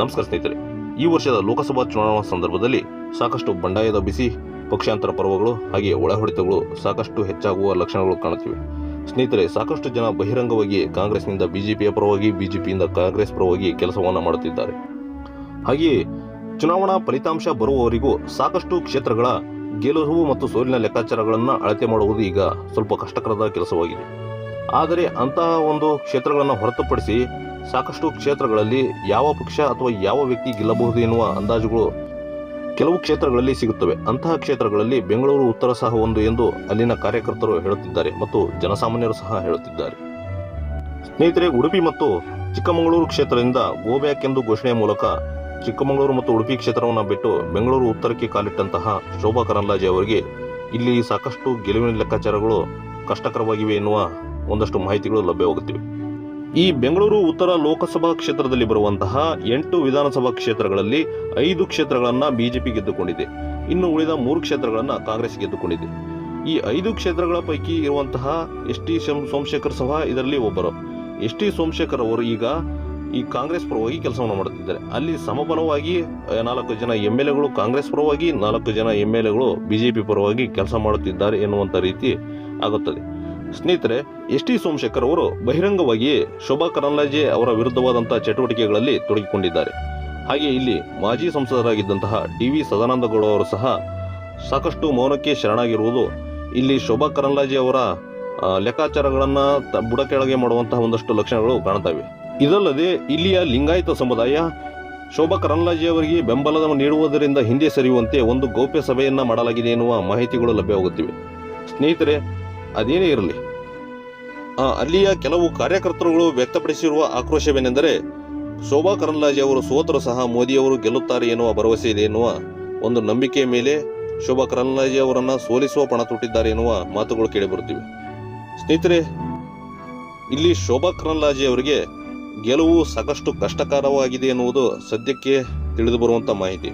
ನಮಸ್ಕಾರ ಸ್ನೇಹಿತರೆ, ಈ ವರ್ಷದ ಲೋಕಸಭಾ ಚುನಾವಣಾ ಸಂದರ್ಭದಲ್ಲಿ ಸಾಕಷ್ಟು ಬಂಡಾಯದ ಬಿಸಿ, ಪಕ್ಷಾಂತರ ಪರ್ವಗಳು ಹಾಗೆ ಒಳಹೊಡೆತಗಳು ಸಾಕಷ್ಟು ಹೆಚ್ಚಾಗುವ ಲಕ್ಷಣಗಳು ಕಾಣುತ್ತಿವೆ. ಸ್ನೇಹಿತರೆ, ಸಾಕಷ್ಟು ಜನ ಬಹಿರಂಗವಾಗಿ ಕಾಂಗ್ರೆಸ್ನಿಂದ ಬಿಜೆಪಿಯ ಪರವಾಗಿ, ಬಿಜೆಪಿಯಿಂದ ಕಾಂಗ್ರೆಸ್ ಪರವಾಗಿ ಕೆಲಸವನ್ನು ಮಾಡುತ್ತಿದ್ದಾರೆ. ಹಾಗೆಯೇ, ಚುನಾವಣಾ ಫಲಿತಾಂಶ ಬರುವವರೆಗೂ ಸಾಕಷ್ಟು ಕ್ಷೇತ್ರಗಳ ಗೆಲುವು ಮತ್ತು ಸೋಲಿನ ಲೆಕ್ಕಾಚಾರಗಳನ್ನು ಅಳತೆ ಮಾಡುವುದು ಈಗ ಸ್ವಲ್ಪ ಕಷ್ಟಕರದ ಕೆಲಸವಾಗಿದೆ. ಆದರೆ ಅಂತಹ ಒಂದು ಕ್ಷೇತ್ರಗಳನ್ನು ಹೊರತುಪಡಿಸಿ ಸಾಕಷ್ಟು ಕ್ಷೇತ್ರಗಳಲ್ಲಿ ಯಾವ ಪಕ್ಷ ಅಥವಾ ಯಾವ ವ್ಯಕ್ತಿ ಗೆಲ್ಲಬಹುದು ಎನ್ನುವ ಅಂದಾಜುಗಳು ಕೆಲವು ಕ್ಷೇತ್ರಗಳಲ್ಲಿ ಸಿಗುತ್ತವೆ. ಅಂತಹ ಕ್ಷೇತ್ರಗಳಲ್ಲಿ ಬೆಂಗಳೂರು ಉತ್ತರ ಸಹ ಒಂದು ಎಂದು ಅಲ್ಲಿನ ಕಾರ್ಯಕರ್ತರು ಹೇಳುತ್ತಿದ್ದಾರೆ ಮತ್ತು ಜನಸಾಮಾನ್ಯರು ಸಹ ಹೇಳುತ್ತಿದ್ದಾರೆ. ಸ್ನೇಹಿತರೆ, ಉಡುಪಿ ಮತ್ತು ಚಿಕ್ಕಮಗಳೂರು ಕ್ಷೇತ್ರದಿಂದ ಗೋ ಬ್ಯಾಕ್ ಎಂದು ಘೋಷಣೆಯ ಮೂಲಕ ಚಿಕ್ಕಮಗಳೂರು ಮತ್ತು ಉಡುಪಿ ಕ್ಷೇತ್ರವನ್ನು ಬಿಟ್ಟು ಬೆಂಗಳೂರು ಉತ್ತರಕ್ಕೆ ಕಾಲಿಟ್ಟಂತಹ ಶೋಭಾ ಕರಂದ್ಲಾಜೆ ಅವರಿಗೆ ಇಲ್ಲಿ ಸಾಕಷ್ಟು ಗೆಲುವಿನ ಲೆಕ್ಕಾಚಾರಗಳು ಕಷ್ಟಕರವಾಗಿವೆ ಎನ್ನುವ ಒಂದಷ್ಟು ಮಾಹಿತಿಗಳು ಲಭ್ಯವಾಗುತ್ತಿವೆ ಈ ಬೆಂಗಳೂರು ಉತ್ತರ ಲೋಕಸಭಾ ಕ್ಷೇತ್ರದಲ್ಲಿ ಬರುವಂತಹ ಎಂಟು ವಿಧಾನಸಭಾ ಕ್ಷೇತ್ರಗಳಲ್ಲಿ ಐದು ಕ್ಷೇತ್ರಗಳನ್ನು ಬಿಜೆಪಿ ಗೆದ್ದುಕೊಂಡಿದೆ. ಇನ್ನು ಉಳಿದ ಮೂರು ಕ್ಷೇತ್ರಗಳನ್ನು ಕಾಂಗ್ರೆಸ್ ಗೆದ್ದುಕೊಂಡಿದೆ. ಈ ಐದು ಕ್ಷೇತ್ರಗಳ ಪೈಕಿ ಇರುವಂತಹ ಎಸ್ ಟಿ ಸೋಮಶೇಖರ್ ಸಹ ಇದರಲ್ಲಿ ಒಬ್ಬರು. ಎಸ್ ಟಿ ಸೋಮಶೇಖರ್ ಅವರು ಈಗ ಈ ಕಾಂಗ್ರೆಸ್ ಪರವಾಗಿ ಕೆಲಸವನ್ನು ಮಾಡುತ್ತಿದ್ದಾರೆ. ಅಲ್ಲಿ ಸಮಬಲವಾಗಿ ನಾಲ್ಕು ಜನ ಎಂ ಎಲ್ ಎಗಳು ಕಾಂಗ್ರೆಸ್ ಪರವಾಗಿ, ನಾಲ್ಕು ಜನ ಎಂ ಎಲ್ ಎಗಳು ಬಿಜೆಪಿ ಪರವಾಗಿ ಕೆಲಸ ಮಾಡುತ್ತಿದ್ದಾರೆ ಎನ್ನುವಂಥ ರೀತಿ ಆಗುತ್ತದೆ. ಸ್ನೇಹಿತರೆ ಎಸ್ ಟಿ ಸೋಮಶೇಖರ್ ಅವರು ಬಹಿರಂಗವಾಗಿ ಶೋಭಾ ಕರಂದ್ಲಾಜೆ ಅವರ ವಿರುದ್ಧವಾದಂತಹ ಚಟುವಟಿಕೆಗಳಲ್ಲಿ ತೊಡಗಿಕೊಂಡಿದ್ದಾರೆ. ಹಾಗೆ ಇಲ್ಲಿ ಮಾಜಿ ಸಂಸದರಾಗಿದ್ದಂತಹ ಡಿ ವಿ ಸದಾನಂದಗೌಡ ಅವರು ಸಹ ಸಾಕಷ್ಟು ಮೌನಕ್ಕೆ ಶರಣಾಗಿರುವುದು ಇಲ್ಲಿ ಶೋಭಾ ಕರಂದ್ಲಾಜೆ ಅವರ ಲೆಕ್ಕಾಚಾರಗಳನ್ನು ಬುಡಕೆಳಗೆ ಮಾಡುವಂತಹ ಒಂದಷ್ಟು ಲಕ್ಷಣಗಳು ಕಾಣ್ತವೆ. ಇದಲ್ಲದೆ ಇಲ್ಲಿಯ ಲಿಂಗಾಯತ ಸಮುದಾಯ ಶೋಭಾ ಕರಂದ್ಲಾಜೆ ಅವರಿಗೆ ಬೆಂಬಲ ನೀಡುವುದರಿಂದ ಹಿಂದೆ ಸರಿಯುವಂತೆ ಒಂದು ಗೌಪ್ಯ ಸಭೆಯನ್ನು ಮಾಡಲಾಗಿದೆ ಎನ್ನುವ ಮಾಹಿತಿಗಳು ಲಭ್ಯವಾಗುತ್ತಿವೆ. ಸ್ನೇಹಿತರೆ ಅದೇನೇ ಇರಲಿ. ಅಲ್ಲಿಯ ಕೆಲವು ಕಾರ್ಯಕರ್ತರುಗಳು ವ್ಯಕ್ತಪಡಿಸಿರುವ ಆಕ್ರೋಶವೇನೆಂದರೆ, ಶೋಭಾ ಕರಂದ್ಲಾಜೆ ಅವರು ಸೋತರು ಸಹ ಮೋದಿಯವರು ಗೆಲ್ಲುತ್ತಾರೆ ಎನ್ನುವ ಭರವಸೆ ಇದೆ ಎನ್ನುವ ಒಂದು ನಂಬಿಕೆಯ ಮೇಲೆ ಶೋಭಾ ಕರಂದ್ಲಾಜೆ ಅವರನ್ನ ಸೋಲಿಸುವ ಪಣ ತೊಟ್ಟಿದ್ದಾರೆ ಎನ್ನುವ ಮಾತುಗಳು ಕೇಳಿಬರುತ್ತಿವೆ. ಸ್ನೇಹಿತರೆ, ಇಲ್ಲಿ ಶೋಭಾ ಕರಂದ್ಲಾಜೆ ಅವರಿಗೆ ಗೆಲುವು ಸಾಕಷ್ಟು ಕಷ್ಟಕರವಾಗಿದೆ ಎನ್ನುವುದು ಸದ್ಯಕ್ಕೆ ತಿಳಿದು ಬರುವಂತ ಮಾಹಿತಿ.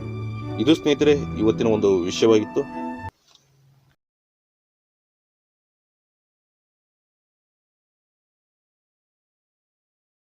ಇದು ಸ್ನೇಹಿತರೆ, ಇವತ್ತಿನ ಒಂದು ವಿಷಯವಾಗಿತ್ತು.